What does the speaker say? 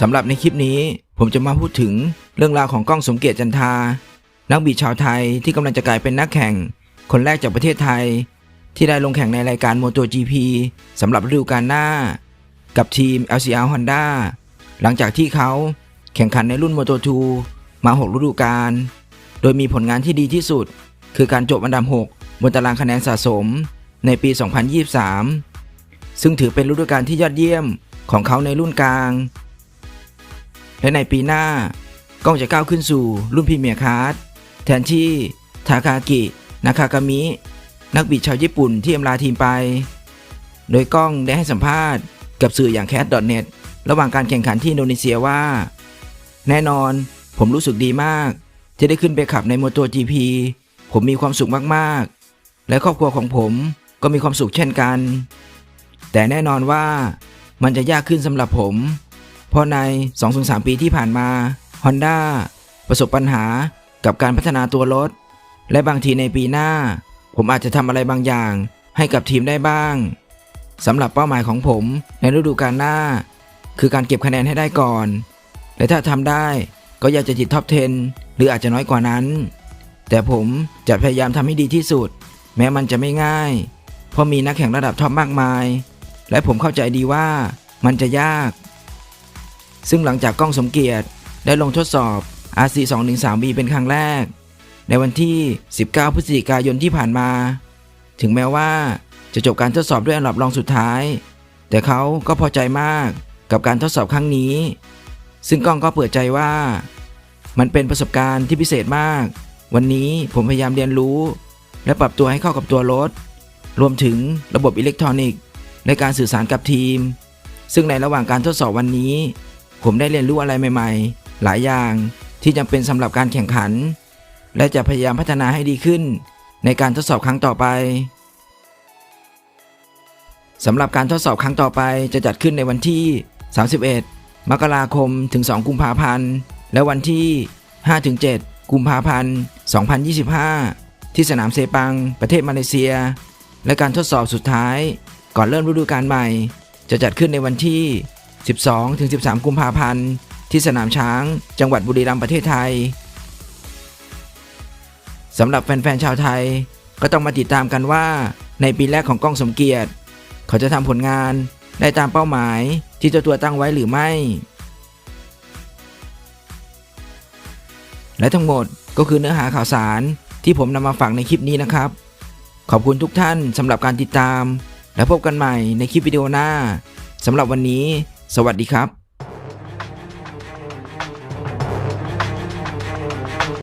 สำหรับในคลิปนี้ผมจะมาพูดถึงเรื่องราวของก้องสมเกียรติจันทา นักบีดชาวไทยที่กำลังจะกลายเป็นนักแข่ง คนแรกจากประเทศไทย ที่ได้ลงแข่งในรายการ MotoGP สำหรับฤดูกาลหน้า กับทีม LCR Honda หลังจากที่เขาแข่งขันในรุ่น Moto2 มา6ฤดูกาลโดยมีผลงานที่ดีที่สุด คือการจบอันดับ 6 บนตารางคะแนนสะสมในปี 2023 ซึ่งถือเป็นฤดูกาลที่ยอดเยี่ยมของเขาในรุ่นกลาง และในปีหน้าก้องจะก้าวขึ้นสู่รุ่นพรีเมียร์คาร์ดแทนที่ทาคากิ นาคากามิ นักบิดชาวญี่ปุ่นที่อำลาทีมไป โดยก้องได้ให้สัมภาษณ์กับสื่ออย่าง Cat.net ระหว่างการแข่งขันที่อินโดนีเซียว่า แน่นอนผมรู้สึกดีมาก ที่ได้ขึ้นไปขับใน MotoGP ผมมีความสุขมากๆ และครอบครัวของผมก็มีความสุขเช่นกัน แต่แน่นอนว่ามันจะยากขึ้นสำหรับผม เพราะใน 2-3 ปีที่ผ่านมา Honda ประสบปัญหากับการพัฒนาตัวรถ และบางทีในปีหน้า ผมอาจจะทำอะไรบางอย่างให้กับทีมได้บ้างสำหรับเป้าหมายของผมในฤดูกาลหน้า คือการเก็บคะแนนให้ได้ก่อน และถ้าทำได้ก็อยากจะติดท็อป 10 หรืออาจจะน้อยกว่านั้น แต่ผมจะพยายามทำให้ดีที่สุด แม้มันจะไม่ง่าย เพราะมีนักแข่งระดับท็อปมากมาย และผมเข้าใจดีว่ามันจะยาก ซึ่งหลังจากกล้องสมเกียรติได้ลงทดสอบ RC 2 1 3 B เป็นครั้งแรก ในวันที่ 19 พฤศจิกายนที่ผ่านมา ถึงแม้ว่าจะจบการทดสอบด้วยอันดับรองสุดท้าย แต่เขาก็พอใจมากกับการทดสอบครั้งนี้ ซึ่งกล้องก็เปิดใจว่า มันเป็นประสบการณ์ที่พิเศษมาก วันนี้ผมพยายามเรียนรู้ และปรับตัวให้เข้ากับตัวรถ รวมถึงระบบอิเล็กทรอนิกส์ ในการสื่อสารกับทีม ซึ่งในระหว่างการทดสอบวันนี้ ผมได้เรียนรู้อะไรใหม่ ๆ หลายอย่างที่จำเป็นสำหรับการแข่งขัน และจะพยายามพัฒนาให้ดีขึ้น ในการทดสอบครั้งต่อไปสำหรับการทดสอบครั้งต่อไปจะจัดขึ้นในวันที่ 31 มกราคมถึง 2 กุมภาพันธ์ และวันที่ 5-7 กุมภาพันธ์ 2025 ที่สนามเซปัง ประเทศมาเลเซีย และการทดสอบสุดท้าย ก่อนเริ่มฤดูกาลใหม่ จะจัดขึ้นในวันที่ 12-13 กุมภาพันธ์ที่สนามช้าง จังหวัดบุรีรัมย์ประเทศไทยสำหรับแฟนๆชาวไทย ก็ต้องมาติดตามกันว่า ในปีแรกของก้องสมเกียรติ เขาจะทำผลงานได้ตามเป้าหมายที่เจ้าตัวตั้งไว้หรือไม่ และทั้งหมดก็คือเนื้อหาข่าวสารที่ผมนำมาฝากในคลิปนี้นะครับ ขอบคุณทุกท่านสำหรับการติดตาม และพบกันใหม่ในคลิปวิดีโอหน้าสำหรับวันนี้ สวัสดีครับ